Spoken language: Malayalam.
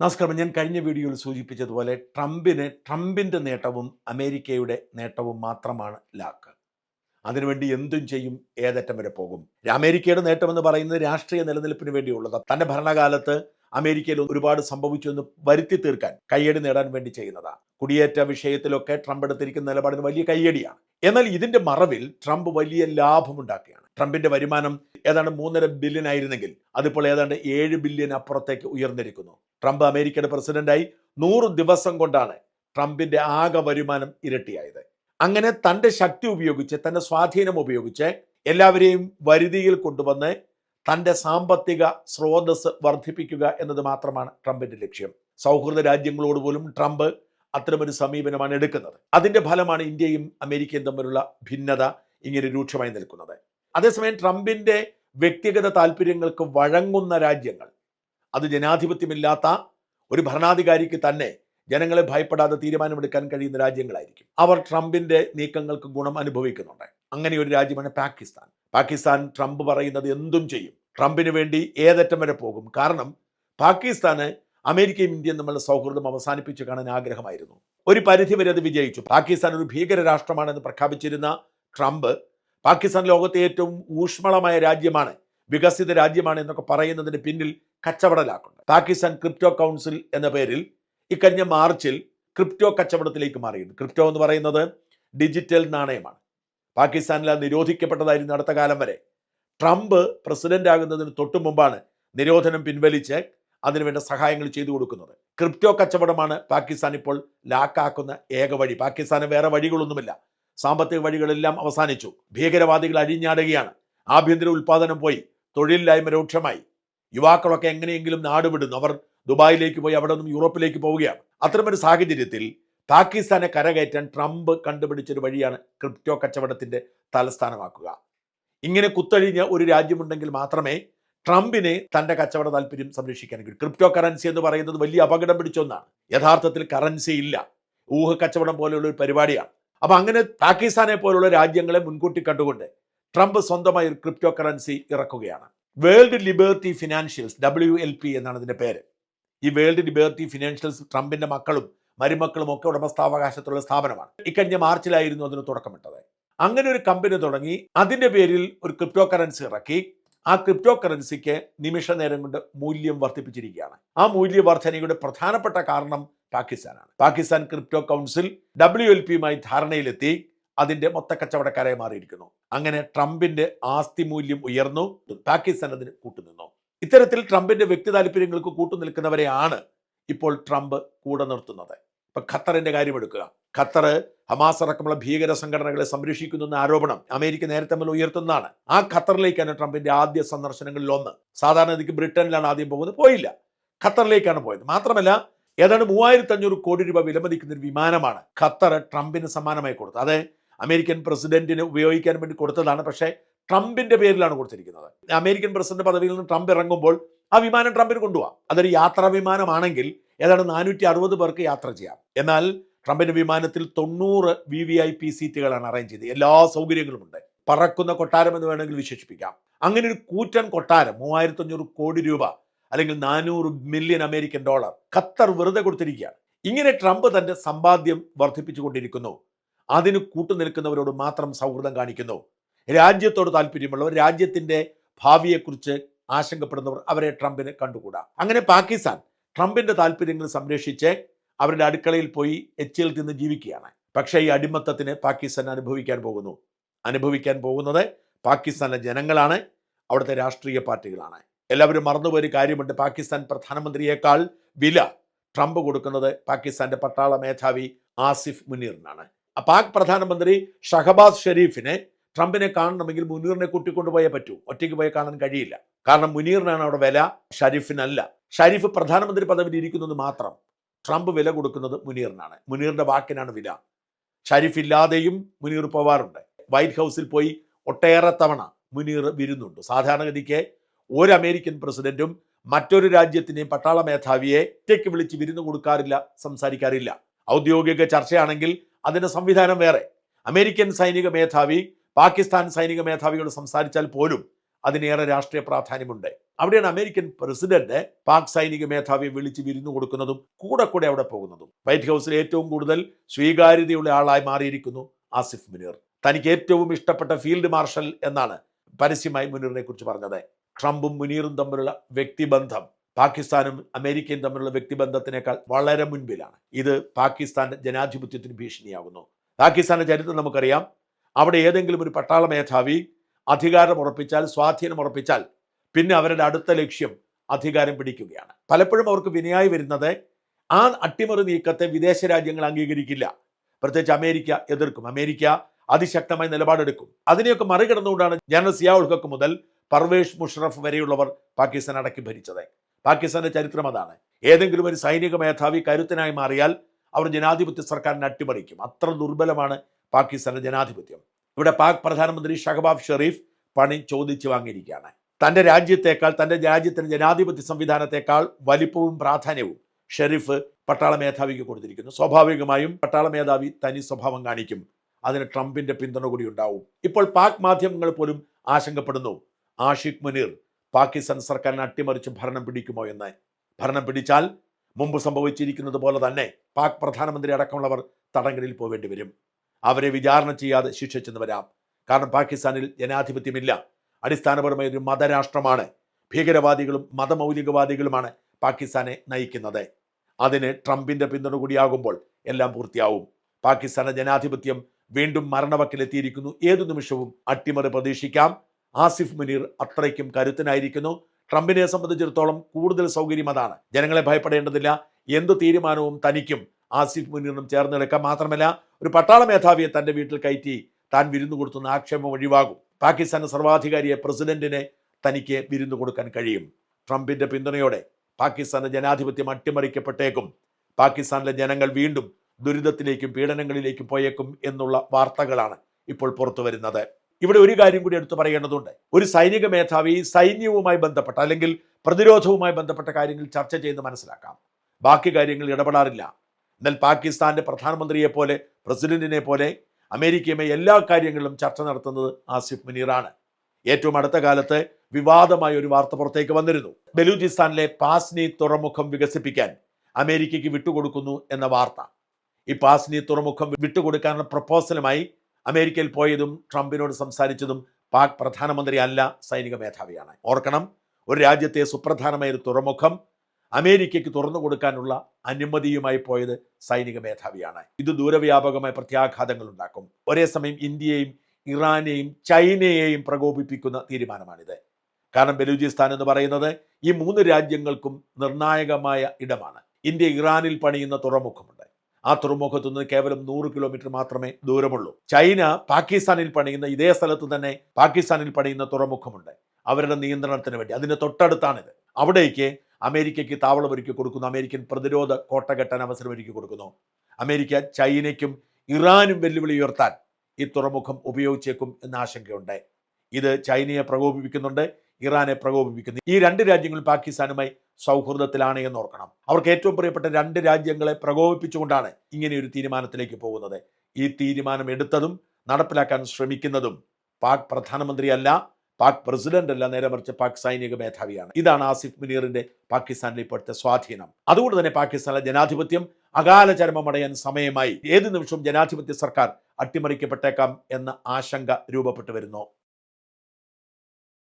നമസ്കാരം. ഞാൻ കഴിഞ്ഞ വീഡിയോയിൽ സൂചിപ്പിച്ചതുപോലെ ട്രംപിന് ട്രംപിന്റെ നേട്ടവും അമേരിക്കയുടെ നേട്ടവും മാത്രമാണ് ലാക്ക്. അതിനുവേണ്ടി എന്തും ചെയ്യും ഏതറ്റം വരെ പോകും. അമേരിക്കയുടെ നേട്ടമെന്ന് പറയുന്നത് രാഷ്ട്രീയ നിലനിൽപ്പിന് വേണ്ടിയുള്ളത്. തന്റെ ഭരണകാലത്ത് അമേരിക്കയിൽ ഒരുപാട് സംഭവിച്ചു എന്ന് വരുത്തി തീർക്കാൻ കയ്യടി നേടാൻ വേണ്ടി ചെയ്യുന്നതാണ് കുടിയേറ്റ വിഷയത്തിലൊക്കെ ട്രംപ് എടുത്തിരിക്കുന്ന നിലപാടിന് വലിയ കയ്യടിയാണ്. എന്നാൽ ഇതിന്റെ മറവിൽ ട്രംപ് വലിയ ലാഭമുണ്ടാക്കുകയാണ്. ട്രംപിന്റെ വരുമാനം ഏതാണ്ട് മൂന്നര ബില്യൺ ആയിരുന്നെങ്കിൽ അതിപ്പോൾ ഏതാണ്ട് ഏഴ് ബില്യൺ അപ്പുറത്തേക്ക് ഉയർന്നിരിക്കുന്നു. ട്രംപ് അമേരിക്കയുടെ പ്രസിഡന്റായി നൂറ് ദിവസം കൊണ്ടാണ് ട്രംപിന്റെ ആകെ വരുമാനം ഇരട്ടിയായത്. അങ്ങനെ തന്റെ ശക്തി ഉപയോഗിച്ച് തന്റെ സ്വാധീനം ഉപയോഗിച്ച് എല്ലാവരെയും വരുതിയിൽ കൊണ്ടുവന്ന് തന്റെ സാമ്പത്തിക സ്രോതസ് വർദ്ധിപ്പിക്കുക എന്നത് മാത്രമാണ് ട്രംപിന്റെ ലക്ഷ്യം. സൗഹൃദ രാജ്യങ്ങളോട് പോലും ട്രംപ് അത്തരമൊരു സമീപനമാണ് എടുക്കുന്നത്. അതിന്റെ ഫലമാണ് ഇന്ത്യയും അമേരിക്കയും തമ്മിലുള്ള ഭിന്നത ഇങ്ങനെ രൂക്ഷമായി നിൽക്കുന്നത്. അതേസമയം ട്രംപിന്റെ വ്യക്തിഗത താല്പര്യങ്ങൾക്ക് വഴങ്ങുന്ന രാജ്യങ്ങൾ അത് ജനാധിപത്യമില്ലാത്ത ഒരു ഭരണാധികാരിക്ക് തന്നെ ജനങ്ങളെ ഭയപ്പെടാതെ തീരുമാനമെടുക്കാൻ കഴിയുന്ന രാജ്യങ്ങളായിരിക്കും. അവർ ട്രംപിന്റെ നീക്കങ്ങൾക്ക് ഗുണം അനുഭവിക്കുന്നുണ്ട്. അങ്ങനെ ഒരു രാജ്യമാണ് പാകിസ്ഥാൻ. പാകിസ്ഥാൻ ട്രംപ് പറയുന്നത് എന്തും ചെയ്യും. ട്രംപിന് വേണ്ടി ഏതറ്റം വരെ പോകും. കാരണം പാകിസ്ഥാന് അമേരിക്കയും ഇന്ത്യയും തമ്മിലുള്ള സൗഹൃദം അവസാനിപ്പിച്ചു കാണാൻ ആഗ്രഹമായിരുന്നു. ഒരു പരിധിവരെ അത് വിജയിച്ചു. പാകിസ്ഥാൻ ഒരു ഭീകര രാഷ്ട്രമാണെന്ന് പ്രഖ്യാപിച്ചിരുന്ന ട്രംപ് പാകിസ്ഥാൻ ലോകത്തെ ഏറ്റവും ഊഷ്മളമായ രാജ്യമാണ് വികസിത രാജ്യമാണ് എന്നൊക്കെ പറയുന്നതിന് പിന്നിൽ കച്ചവടലാക്കുണ്ട്. പാകിസ്ഥാൻ ക്രിപ്റ്റോ കൗൺസിൽ എന്ന പേരിൽ ഇക്കഴിഞ്ഞ മാർച്ചിൽ ക്രിപ്റ്റോ കച്ചവടത്തിലേക്ക് മാറിയിരുന്നു. ക്രിപ്റ്റോ എന്ന് പറയുന്നത് ഡിജിറ്റൽ നാണയമാണ്. പാകിസ്ഥാനിൽ അത് നിരോധിക്കപ്പെട്ടതായിരുന്നു അടുത്ത കാലം വരെ. ട്രംപ് പ്രസിഡന്റ് ആകുന്നതിന് തൊട്ടു മുമ്പാണ് നിരോധനം പിൻവലിച്ച് അതിനുവേണ്ട സഹായങ്ങൾ ചെയ്തു കൊടുക്കുന്നത്. ക്രിപ്റ്റോ കച്ചവടമാണ് പാകിസ്ഥാൻ ഇപ്പോൾ ലാക്കാക്കുന്ന ഏക വഴി. പാകിസ്ഥാന് വേറെ വഴികളൊന്നുമില്ല. സാമ്പത്തിക വഴികളെല്ലാം അവസാനിച്ചു. ഭീകരവാദികൾ അഴിഞ്ഞാടുകയാണ്. ആഭ്യന്തര ഉൽപാദനം പോയി. തൊഴിലില്ലായ്മ രൂക്ഷമായി. യുവാക്കളൊക്കെ എങ്ങനെയെങ്കിലും നാട് വിടുന്നു. അവർ ദുബായിലേക്ക് പോയി അവിടെ നിന്നും യൂറോപ്പിലേക്ക് പോവുകയാണ്. അത്തരമൊരു സാഹചര്യത്തിൽ പാകിസ്ഥാനെ കരകയറ്റാൻ ട്രംപ് കണ്ടുപിടിച്ചൊരു വഴിയാണ് ക്രിപ്റ്റോ കച്ചവടത്തിന്റെ തലസ്ഥാനമാക്കുക. ഇങ്ങനെ കുത്തഴിഞ്ഞ ഒരു രാജ്യമുണ്ടെങ്കിൽ മാത്രമേ ട്രംപിനെ തന്റെ കച്ചവട താല്പര്യം സംരക്ഷിക്കാൻ കഴിയും ക്രിപ്റ്റോ കറൻസി എന്ന് പറയുന്നത് വലിയ അപകടം പിടിച്ച ഒന്നാണ്. യഥാർത്ഥത്തിൽ കറൻസി ഇല്ല. ഊഹ കച്ചവടം പോലെയുള്ള ഒരു പരിപാടിയാണ്. അപ്പൊ അങ്ങനെ പാകിസ്ഥാനെ പോലുള്ള രാജ്യങ്ങളെ മുൻകൂട്ടി കണ്ടുകൊണ്ട് ട്രംപ് സ്വന്തമായി ഒരു crypto currency ഇറക്കുകയാണ്. World liberty financials W L P എന്നാണ് ഇതിന്റെ പേര്. ഈ വേൾഡ് ലിബേർട്ടി ഫിനാൻഷ്യൽസ് ട്രംപിന്റെ മക്കളും മരുമക്കളും ഒക്കെ ഉടമസ്ഥാവകാശത്തുള്ള സ്ഥാപനമാണ്. ഇക്കഴിഞ്ഞ മാർച്ചിലായിരുന്നു അതിന് തുടക്കമിട്ടത്. അങ്ങനെ ഒരു കമ്പനി തുടങ്ങി. അതിന്റെ പേരിൽ ഒരു ക്രിപ്റ്റോ കറൻസി ഇറക്കി. ആ ക്രിപ്റ്റോ കറൻസിക്ക് നിമിഷ നേരം കൊണ്ട് മൂല്യം വർദ്ധിപ്പിച്ചിരിക്കുകയാണ്. ആ മൂല്യവർദ്ധനയുടെ പ്രധാനപ്പെട്ട കാരണം പാകിസ്ഥാനാണ്. Pakistan crypto council W L പിയുമായി ധാരണയിലെത്തി അതിന്റെ മൊത്ത കച്ചവടക്കാരെ മാറിയിരിക്കുന്നു. അങ്ങനെ ട്രംപിന്റെ ആസ്തി മൂല്യം ഉയർന്നു പാകിസ്ഥാൻ അതിന് കൂട്ടുനിന്നു. ഇത്തരത്തിൽ ട്രംപിന്റെ വ്യക്തി താല്പര്യങ്ങൾക്ക് കൂട്ടുനിൽക്കുന്നവരെയാണ് ഇപ്പോൾ ട്രംപ് കൂടെ നിർത്തുന്നത്. ഇപ്പൊ ഖത്തറിന്റെ കാര്യം എടുക്കുക. ഖത്തർ ഹമാസ് അടക്കമുള്ള ഭീകര സംഘടനകളെ സംരക്ഷിക്കുന്നു എന്ന ആരോപണം അമേരിക്ക നേരത്തെ മുതൽ ഉയർത്തുന്നതാണ്. ആ ഖത്തറിലേക്കാണ് ട്രംപിന്റെ ആദ്യ സന്ദർശനങ്ങളിൽ ഒന്ന്. സാധാരണ ഇതിക്ക് ബ്രിട്ടനിലാണ് ആദ്യം പോകുന്നത്. പോയില്ല. ഖത്തറിലേക്കാണ് പോയത്. മാത്രമല്ല ഏതാണ്ട് മൂവായിരത്തി അഞ്ഞൂറ് കോടി രൂപ വിലമതിക്കുന്ന ഒരു വിമാനമാണ് ഖത്തർ ട്രംപിന് സമ്മാനമായി കൊടുത്തത്. അത് അമേരിക്കൻ പ്രസിഡന്റിന് ഉപയോഗിക്കാൻ വേണ്ടി കൊടുത്തതാണ്. പക്ഷേ ട്രംപിന്റെ പേരിലാണ് കൊടുത്തിരിക്കുന്നത്. അമേരിക്കൻ പ്രസിഡന്റ് പദവിയിൽ നിന്ന് ട്രംപ് ഇറങ്ങുമ്പോൾ ആ വിമാനം ട്രംപിന് കൊണ്ടുപോകാം അതൊരു യാത്രാ വിമാനമാണെങ്കിൽ ഏതാണ്ട് നാനൂറ്റി അറുപത് പേർക്ക് യാത്ര ചെയ്യാം. എന്നാൽ ട്രംപിന്റെ വിമാനത്തിൽ തൊണ്ണൂറ് വി വി ഐ പി സീറ്റുകളാണ് അറേഞ്ച് ചെയ്തത്. എല്ലാ സൗകര്യങ്ങളും ഉണ്ട് പറക്കുന്ന കൊട്ടാരം എന്ന് വേണമെങ്കിൽ വിശേഷിപ്പിക്കാം. അങ്ങനെ ഒരു കൂറ്റൻ കൊട്ടാരം മൂവായിരത്തി അഞ്ഞൂറ് കോടി രൂപ അല്ലെങ്കിൽ നാനൂറ് മില്യൺ അമേരിക്കൻ ഡോളർ ഖത്തർ വെറുതെ കൊടുത്തിരിക്കുകയാണ്. ഇങ്ങനെ ട്രംപ് തന്റെ സമ്പാദ്യം വർദ്ധിപ്പിച്ചുകൊണ്ടിരിക്കുന്നു. അതിന് കൂട്ടുനിൽക്കുന്നവരോട് മാത്രം സൗഹൃദം കാണിക്കുന്നു. രാജ്യത്തോട് താല്പര്യമുള്ളവർ രാജ്യത്തിന്റെ ഭാവിയെക്കുറിച്ച് ആശങ്കപ്പെടുന്നവർ അവരെ ട്രംപിന് കണ്ടുകൂടാ. അങ്ങനെ പാകിസ്ഥാൻ ട്രംപിന്റെ താല്പര്യങ്ങൾ സംരക്ഷിച്ച് അവരുടെ അടുക്കളയിൽ പോയി എച്ചിൽ തിന്ന് ജീവിക്കുകയാണ്. പക്ഷേ ഈ അടിമത്തത്തിന് പാകിസ്ഥാൻ അനുഭവിക്കാൻ പോകുന്നു. അനുഭവിക്കാൻ പോകുന്നത് പാകിസ്ഥാനിലെ ജനങ്ങളാണ് അവിടുത്തെ രാഷ്ട്രീയ പാർട്ടികളാണ്. എല്ലാവരും മറന്നുപോയൊരു കാര്യമുണ്ട്. പാകിസ്ഥാൻ പ്രധാനമന്ത്രിയേക്കാൾ വില ട്രംപ് കൊടുക്കുന്നത് പാകിസ്ഥാന്റെ പട്ടാള മേധാവി ആസിഫ് മുനീറിനാണ്. പാക് പ്രധാനമന്ത്രി ഷഹബാസ് ഷെരീഫിനെ ട്രംപിനെ കാണണമെങ്കിൽ മുനീറിനെ കൂട്ടിക്കൊണ്ടുപോയേ പറ്റൂ. ഒറ്റയ്ക്ക് പോയി കാണാൻ കഴിയില്ല. കാരണം മുനീറിനാണ് അവിടെ വില ഷരീഫിനല്ല. ഷരീഫ് പ്രധാനമന്ത്രി പദവിയിൽ ഇരിക്കുന്നത് മാത്രം. ട്രംപ് വില കൊടുക്കുന്നത് മുനീറിനാണ്. മുനീറിന്റെ വാക്കിനാണ് വില. ഷരീഫ് ഇല്ലാതെയും മുനീർ പോവാറുണ്ട്. വൈറ്റ് ഹൗസിൽ പോയി ഒട്ടേറെ തവണ മുനീർ വിരുന്നുണ്ട്. സാധാരണഗതിക്ക് ഒരു അമേരിക്കൻ പ്രസിഡന്റും മറ്റൊരു രാജ്യത്തിനെയും പട്ടാള മേധാവിയെ ഒറ്റയ്ക്ക് വിളിച്ച് വിരുന്ന് കൊടുക്കാറില്ല സംസാരിക്കാറില്ല. ഔദ്യോഗിക ചർച്ചയാണെങ്കിൽ അതിന്റെ സംവിധാനം വേറെ. അമേരിക്കൻ സൈനിക മേധാവി പാകിസ്ഥാൻ സൈനിക മേധാവിയോട് സംസാരിച്ചാൽ പോലും അതിനേറെ രാഷ്ട്രീയ പ്രാധാന്യമുണ്ട്. അവിടെയാണ് അമേരിക്കൻ പ്രസിഡന്റ് പാക് സൈനിക മേധാവിയെ വിളിച്ച് വിരുന്നു കൊടുക്കുന്നതും കൂടെ കൂടെ അവിടെ പോകുന്നതും. വൈറ്റ് ഹൗസിൽ ഏറ്റവും കൂടുതൽ സ്വീകാര്യതയുള്ള ആളായി മാറിയിരിക്കുന്നു ആസിഫ് മുനീർ. തനിക്ക് ഏറ്റവും ഇഷ്ടപ്പെട്ട ഫീൽഡ് മാർഷൽ എന്നാണ് പരസ്യമായി മുനീറിനെ കുറിച്ച് പറഞ്ഞത്. ട്രംപും മുനീറും തമ്മിലുള്ള വ്യക്തിബന്ധം പാകിസ്ഥാനും അമേരിക്കയും തമ്മിലുള്ള വ്യക്തിബന്ധത്തിനേക്കാൾ വളരെ മുൻപിലാണ്. ഇത് പാകിസ്ഥാന്റെ ജനാധിപത്യത്തിന് ഭീഷണിയാകുന്നു പാകിസ്ഥാന്റെ ചരിത്രം നമുക്കറിയാം. അവിടെ ഏതെങ്കിലും ഒരു പട്ടാള മേധാവി അധികാരം ഉറപ്പിച്ചാൽ സ്വാധീനം ഉറപ്പിച്ചാൽ പിന്നെ അവരുടെ അടുത്ത ലക്ഷ്യം അധികാരം പിടിക്കുകയാണ്. പലപ്പോഴും അവർക്ക് വിനയായി വരുന്നത് ആ അട്ടിമറി നീക്കത്തെ വിദേശ രാജ്യങ്ങൾ അംഗീകരിക്കില്ല. പ്രത്യേകിച്ച് അമേരിക്ക എതിർക്കും. അമേരിക്ക അതിശക്തമായി നിലപാടെടുക്കും. അതിനെയൊക്കെ മറികടന്നുകൊണ്ടാണ് ജനറൽ സിയാ ഹക്ക് മുതൽ പർവേഷ് മുഷറഫ് വരെയുള്ളവർ പാകിസ്ഥാൻ അടക്കി ഭരിച്ചത്. പാകിസ്ഥാന്റെ ചരിത്രം അതാണ്. ഏതെങ്കിലും ഒരു സൈനിക മേധാവി കരുത്തനായി മാറിയാൽ അവർ ജനാധിപത്യ സർക്കാരിനെ അട്ടിമറിക്കും. അത്ര ദുർബലമാണ് പാകിസ്ഥാന്റെ ജനാധിപത്യം. ഇവിടെ പാക് പ്രധാനമന്ത്രി ഷഹബാബ് ഷെറീഫ് പണി ചോദിച്ചു വാങ്ങിയിരിക്കുകയാണ്. തന്റെ രാജ്യത്തേക്കാൾ തന്റെ രാജ്യത്തിന്റെ ജനാധിപത്യ സംവിധാനത്തെക്കാൾ വലിപ്പവും പ്രാധാന്യവും ഷെരീഫ് പട്ടാള മേധാവിക്ക് കൊടുത്തിരിക്കുന്നു. സ്വാഭാവികമായും പട്ടാള മേധാവി തനി സ്വഭാവം കാണിക്കും. അതിന് ട്രംപിന്റെ പിന്തുണ കൂടി ഉണ്ടാവും. ഇപ്പോൾ പാക് മാധ്യമങ്ങൾ പോലും ആശങ്കപ്പെടുന്നു. ആഷിഖ് മുനീർ പാകിസ്ഥാൻ സർക്കാരിനെ അട്ടിമറിച്ച് ഭരണം പിടിക്കുമോ എന്ന്. ഭരണം പിടിച്ചാൽ മുമ്പ് സംഭവിച്ചിരിക്കുന്നത് പോലെ തന്നെ പാക് പ്രധാനമന്ത്രി അടക്കമുള്ളവർ തടങ്കലിൽ പോവേണ്ടി വരും. അവരെ വിചാരണ ചെയ്യാതെ ശിക്ഷിച്ചെന്ന് വരാം. കാരണം പാകിസ്ഥാനിൽ ജനാധിപത്യമില്ല. അടിസ്ഥാനപരമായ ഒരു മതരാഷ്ട്രമാണ്. ഭീകരവാദികളും മതമൗലികവാദികളുമാണ് പാകിസ്ഥാനെ നയിക്കുന്നത്. അതിന് ട്രംപിന്റെ പിന്തുണ കൂടിയാകുമ്പോൾ എല്ലാം പൂർത്തിയാവും. പാകിസ്ഥാന ജനാധിപത്യം വീണ്ടും മരണവക്കിലെത്തിയിരിക്കുന്നു. ഏതു നിമിഷവും അട്ടിമറി പ്രതീക്ഷിക്കാം. ആസിഫ് മുനീർ അത്രയ്ക്കും കരുത്തനായിരിക്കുന്നു. ട്രംപിനെ സംബന്ധിച്ചിടത്തോളം കൂടുതൽ സൗകര്യം അതാണ്. ജനങ്ങളെ ഭയപ്പെടേണ്ടതില്ല. എന്ത് തീരുമാനവും തനിക്കും ആസിഫ് മുനീറിനും ചേർന്ന് എടുക്കാം മാത്രമല്ല ഒരു പട്ടാള മേധാവിയെ തന്റെ വീട്ടിൽ കയറ്റി താൻ വിരുന്നു കൊടുത്തുന്ന ആക്ഷേപം ഒഴിവാകും. പാകിസ്ഥാൻ സർവാധികാരിയെ പ്രസിഡന്റിനെ തനിക്ക് വിരുന്നു കൊടുക്കാൻ കഴിയും. ട്രംപിന്റെ പിന്തുണയോടെ പാകിസ്ഥാന്റെ ജനാധിപത്യം അട്ടിമറിക്കപ്പെട്ടേക്കും. പാകിസ്ഥാനിലെ ജനങ്ങൾ വീണ്ടും ദുരിതത്തിലേക്കും പീഡനങ്ങളിലേക്കും പോയേക്കും എന്നുള്ള വാർത്തകളാണ് ഇപ്പോൾ പുറത്തു വരുന്നത് ഇവിടെ ഒരു കാര്യം കൂടി എടുത്തു പറയേണ്ടതുണ്ട്. ഒരു സൈനിക മേധാവി സൈന്യവുമായി ബന്ധപ്പെട്ട അല്ലെങ്കിൽ പ്രതിരോധവുമായി ബന്ധപ്പെട്ട കാര്യങ്ങൾ ചർച്ച ചെയ്ത് മനസ്സിലാക്കാം. ബാക്കി കാര്യങ്ങൾ ഇടപെടാറില്ല. എന്നാൽ പാകിസ്ഥാന്റെ പ്രധാനമന്ത്രിയെ പോലെ പ്രസിഡന്റിനെ പോലെ അമേരിക്കയുമായി എല്ലാ കാര്യങ്ങളിലും ചർച്ച നടത്തുന്നത് ആസിഫ് മുനീറാണ്. ഏറ്റവും അടുത്ത കാലത്ത് വിവാദമായ ഒരു വാർത്ത പുറത്തേക്ക് വന്നിരുന്നു. ബലൂചിസ്ഥാനിലെ പാസ്നി തുറമുഖം വികസിപ്പിക്കാൻ അമേരിക്കയ്ക്ക് വിട്ടുകൊടുക്കുന്നു എന്ന വാർത്ത. ഈ പാസ്നി തുറമുഖം വിട്ടുകൊടുക്കാനുള്ള പ്രപ്പോസലുമായി അമേരിക്കയിൽ പോയതും ട്രംപിനോട് സംസാരിച്ചതും പാക് പ്രധാനമന്ത്രി അല്ല സൈനിക മേധാവിയാണ്. ഓർക്കണം ഒരു രാജ്യത്തെ സുപ്രധാനമായ ഒരു തുറമുഖം അമേരിക്കയ്ക്ക് തുറന്നു കൊടുക്കാനുള്ള അനുമതിയുമായി പോയത് സൈനിക മേധാവിയാണ്. ഇത് ദൂരവ്യാപകമായ പ്രത്യാഘാതങ്ങൾ ഉണ്ടാക്കും. ഒരേ സമയം ഇന്ത്യയെയും ഇറാനെയും ചൈനയെയും പ്രകോപിപ്പിക്കുന്ന തീരുമാനമാണിത്. കാരണം ബലൂചിസ്ഥാൻ എന്ന് പറയുന്നത് ഈ മൂന്ന് രാജ്യങ്ങൾക്കും നിർണായകമായ ഇടമാണ്. ഇന്ത്യ ഇറാനിൽ പണിയുന്ന തുറമുഖമുണ്ട്. ആ തുറമുഖത്തു നിന്ന് കേവലം നൂറ് കിലോമീറ്റർ മാത്രമേ ദൂരമുള്ളൂ. ചൈന പാകിസ്ഥാനിൽ പണിയുന്ന ഇതേ സ്ഥലത്ത് തന്നെ പാകിസ്ഥാനിൽ പണിയുന്ന തുറമുഖമുണ്ട്. അവരുടെ നിയന്ത്രണത്തിന് വേണ്ടി. അതിന് തൊട്ടടുത്താണിത്. അവിടേക്ക് അമേരിക്കയ്ക്ക് താവളം ഒരുക്കി കൊടുക്കുന്നു. അമേരിക്കൻ പ്രതിരോധ കോട്ട കെട്ടാൻ അവസരം ഒരുക്കി കൊടുക്കുന്നു. അമേരിക്ക ചൈനയ്ക്കും ഇറാനും വെല്ലുവിളി ഉയർത്താൻ ഈ തുറമുഖം ഉപയോഗിച്ചേക്കും എന്ന ആശങ്കയുണ്ട്. ഇത് ചൈനയെ പ്രകോപിപ്പിക്കുന്നുണ്ട് ഇറാനെ പ്രകോപിപ്പിക്കുന്നു. ഈ രണ്ട് രാജ്യങ്ങൾ പാകിസ്ഥാനുമായി സൗഹൃദത്തിലാണ് എന്ന് ഓർക്കണം. അവർക്ക് ഏറ്റവും പ്രിയപ്പെട്ട രണ്ട് രാജ്യങ്ങളെ പ്രകോപിപ്പിച്ചുകൊണ്ടാണ് ഇങ്ങനെ ഒരു തീരുമാനത്തിലേക്ക് പോകുന്നത്. ഈ തീരുമാനം എടുത്തതും നടപ്പിലാക്കാൻ ശ്രമിക്കുന്നതും പാക് പ്രധാനമന്ത്രിയല്ല പാക് പ്രസിഡന്റ് അല്ല നേരെ മറിച്ച് പാക് സൈനിക മേധാവിയാണ്. ഇതാണ് ആസിഫ് മുനീറിന്റെ പാകിസ്ഥാനിലെ ഇപ്പോഴത്തെ സ്വാധീനം. അതുകൊണ്ട് തന്നെ പാകിസ്ഥാനിലെ ജനാധിപത്യം അകാല ചരമമടയാൻ സമയമായി. ഏത് നിമിഷവും ജനാധിപത്യ സർക്കാർ അട്ടിമറിക്കപ്പെട്ടേക്കാം എന്ന ആശങ്ക രൂപപ്പെട്ടു വരുന്നു.